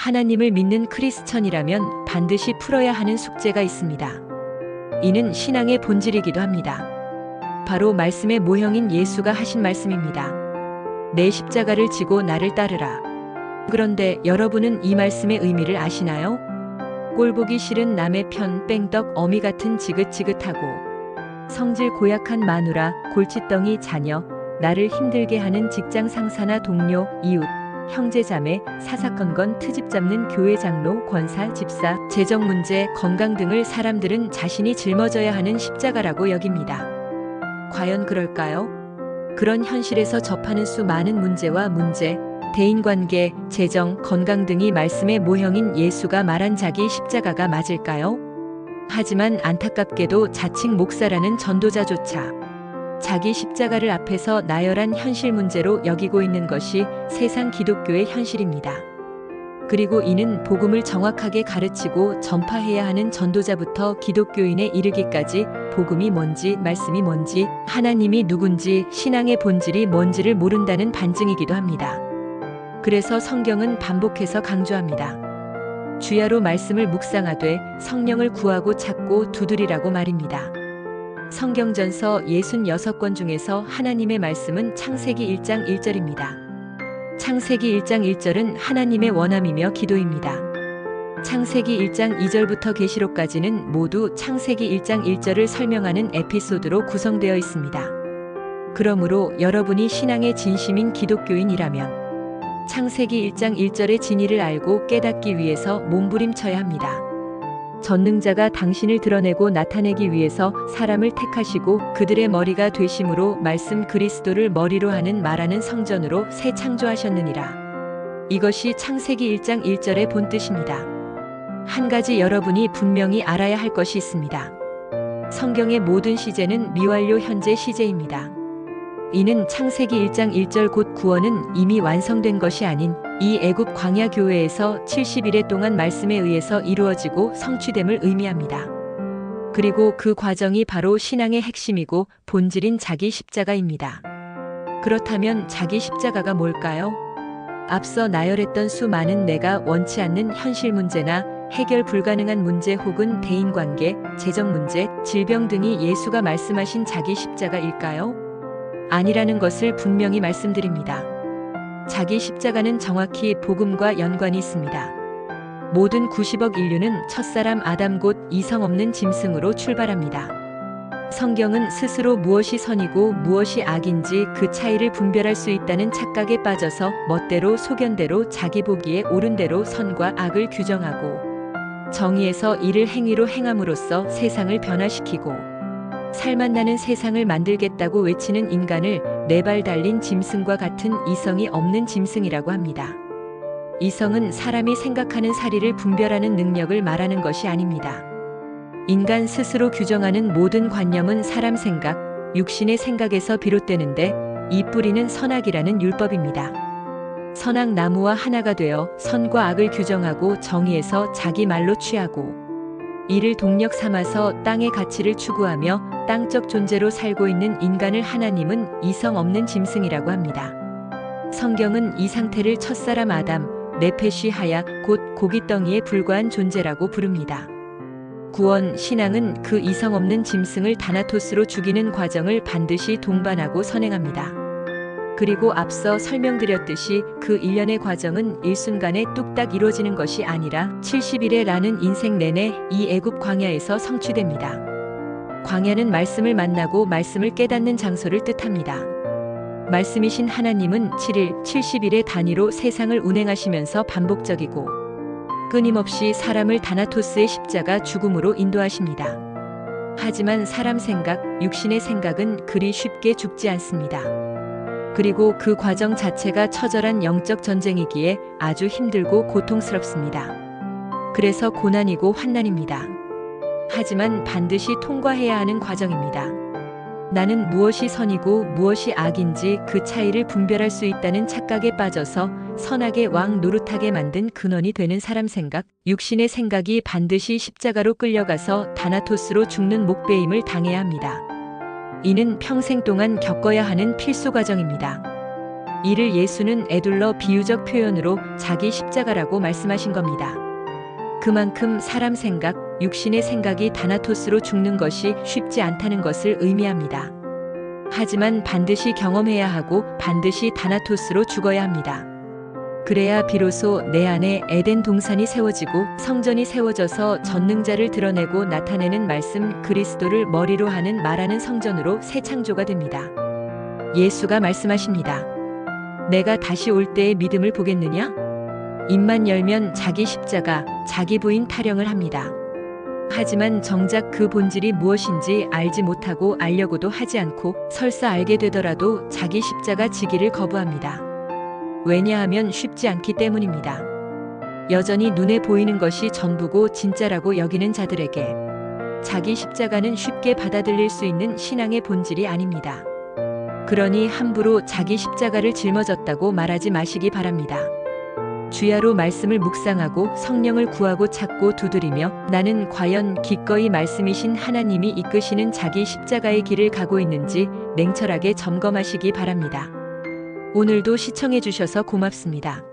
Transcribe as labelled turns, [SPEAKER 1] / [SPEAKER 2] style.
[SPEAKER 1] 하나님을 믿는 크리스천이라면 반드시 풀어야 하는 숙제가 있습니다. 이는 신앙의 본질이기도 합니다. 바로 말씀의 모형인 예수가 하신 말씀입니다. 내 십자가를 지고 나를 따르라. 그런데 여러분은 이 말씀의 의미를 아시나요? 꼴보기 싫은 남의 편 뺑떡 어미 같은 지긋지긋하고 성질 고약한 마누라 골칫덩이 자녀 나를 힘들게 하는 직장 상사나 동료 이웃 형제 자매 사사건건 트집 잡는 교회 장로 권사 집사 재정 문제 건강 등을 사람들은 자신이 짊어져야 하는 십자가라고 여깁니다. 과연 그럴까요? 그런 현실에서 접하는 수많은 문제와 문제 대인관계, 재정, 건강 등이 말씀의 모형인 예수가 말한 자기 십자가가 맞을까요? 하지만 안타깝게도 자칭 목사라는 전도자조차 자기 십자가를 앞에서 나열한 현실 문제로 여기고 있는 것이 세상 기독교의 현실입니다. 그리고 이는 복음을 정확하게 가르치고 전파해야 하는 전도자부터 기독교인에 이르기까지 복음이 뭔지, 말씀이 뭔지, 하나님이 누군지, 신앙의 본질이 뭔지를 모른다는 반증이기도 합니다. 그래서 성경은 반복해서 강조합니다. 주야로 말씀을 묵상하되 성령을 구하고 찾고 두드리라고 말입니다. 성경전서 66권 중에서 하나님의 말씀은 창세기 1장 1절입니다. 창세기 1장 1절은 하나님의 원함이며 기도입니다. 창세기 1장 2절부터 계시록까지는 모두 창세기 1장 1절을 설명하는 에피소드로 구성되어 있습니다. 그러므로 여러분이 신앙의 진심인 기독교인이라면 창세기 1장 1절의 진리를 알고 깨닫기 위해서 몸부림쳐야 합니다. 전능자가 당신을 드러내고 나타내기 위해서 사람을 택하시고 그들의 머리가 되심으로 말씀 그리스도를 머리로 하는 말하는 성전으로 새 창조하셨느니라. 이것이 창세기 1장 1절의 본뜻입니다. 한 가지 여러분이 분명히 알아야 할 것이 있습니다. 성경의 모든 시제는 미완료 현재 시제입니다. 이는 창세기 1장 1절 곧 구원은 이미 완성된 것이 아닌 이 애굽 광야 교회에서 70일의 동안 말씀에 의해서 이루어지고 성취됨을 의미합니다. 그리고 그 과정이 바로 신앙의 핵심이고 본질인 자기 십자가입니다. 그렇다면 자기 십자가가 뭘까요? 앞서 나열했던 수많은 내가 원치 않는 현실 문제나 해결 불가능한 문제 혹은 대인관계, 재정 문제, 질병 등이 예수가 말씀하신 자기 십자가일까요? 아니라는 것을 분명히 말씀드립니다. 자기 십자가는 정확히 복음과 연관이 있습니다. 모든 90억 인류는 첫사람 아담 곧 이성 없는 짐승으로 출발합니다. 성경은 스스로 무엇이 선이고 무엇이 악인지 그 차이를 분별할 수 있다는 착각에 빠져서 멋대로 소견대로 자기 보기에 옳은 대로 선과 악을 규정하고 정의에서 이를 행위로 행함으로써 세상을 변화시키고 살맛 나는 세상을 만들겠다고 외치는 인간을 네 발 달린 짐승과 같은 이성이 없는 짐승이라고 합니다. 이성은 사람이 생각하는 사리를 분별하는 능력을 말하는 것이 아닙니다. 인간 스스로 규정하는 모든 관념은 사람 생각, 육신의 생각에서 비롯되는데 이 뿌리는 선악이라는 율법입니다. 선악 나무와 하나가 되어 선과 악을 규정하고 정의에서 자기 말로 취하고 이를 동력 삼아서 땅의 가치를 추구하며 땅적 존재로 살고 있는 인간을 하나님은 이성 없는 짐승이라고 합니다. 성경은 이 상태를 첫사람 아담, 네페시 하야 곧 고깃덩이에 불과한 존재라고 부릅니다. 구원, 신앙은 그 이성 없는 짐승을 다나토스로 죽이는 과정을 반드시 동반하고 선행합니다. 그리고 앞서 설명드렸듯이 그 일련의 과정은 일순간에 뚝딱 이루어지는 것이 아니라 70일에 라는 인생 내내 이 애굽 광야에서 성취됩니다. 광야는 말씀을 만나고 말씀을 깨닫는 장소를 뜻합니다. 말씀이신 하나님은 7일, 70일의 단위로 세상을 운행하시면서 반복적이고 끊임없이 사람을 다나토스의 십자가 죽음으로 인도하십니다. 하지만 사람 생각, 육신의 생각은 그리 쉽게 죽지 않습니다. 그리고 그 과정 자체가 처절한 영적 전쟁이기에 아주 힘들고 고통스럽습니다. 그래서 고난이고 환난입니다. 하지만 반드시 통과해야 하는 과정입니다. 나는 무엇이 선이고 무엇이 악인지 그 차이를 분별할 수 있다는 착각에 빠져서 선악의 왕 노릇하게 만든 근원이 되는 사람 생각, 육신의 생각이 반드시 십자가로 끌려가서 다나토스로 죽는 목배임을 당해야 합니다. 이는 평생 동안 겪어야 하는 필수 과정입니다. 이를 예수는 애둘러 비유적 표현으로 자기 십자가라고 말씀하신 겁니다. 그만큼 사람 생각, 육신의 생각이 다나토스로 죽는 것이 쉽지 않다는 것을 의미합니다. 하지만 반드시 경험해야 하고 반드시 다나토스로 죽어야 합니다. 그래야 비로소 내 안에 에덴 동산이 세워지고 성전이 세워져서 전능자를 드러내고 나타내는 말씀 그리스도를 머리로 하는 말하는 성전으로 새 창조가 됩니다. 예수가 말씀하십니다. 내가 다시 올 때의 믿음을 보겠느냐? 입만 열면 자기 십자가, 자기 부인 타령을 합니다. 하지만 정작 그 본질이 무엇인지 알지 못하고 알려고도 하지 않고 설사 알게 되더라도 자기 십자가 지기를 거부합니다. 왜냐하면 쉽지 않기 때문입니다. 여전히 눈에 보이는 것이 전부고 진짜라고 여기는 자들에게 자기 십자가는 쉽게 받아들일 수 있는 신앙의 본질이 아닙니다. 그러니 함부로 자기 십자가를 짊어졌다고 말하지 마시기 바랍니다. 주야로 말씀을 묵상하고 성령을 구하고 찾고 두드리며 나는 과연 기꺼이 말씀이신 하나님이 이끄시는 자기 십자가의 길을 가고 있는지 냉철하게 점검하시기 바랍니다. 오늘도 시청해 주셔서 고맙습니다.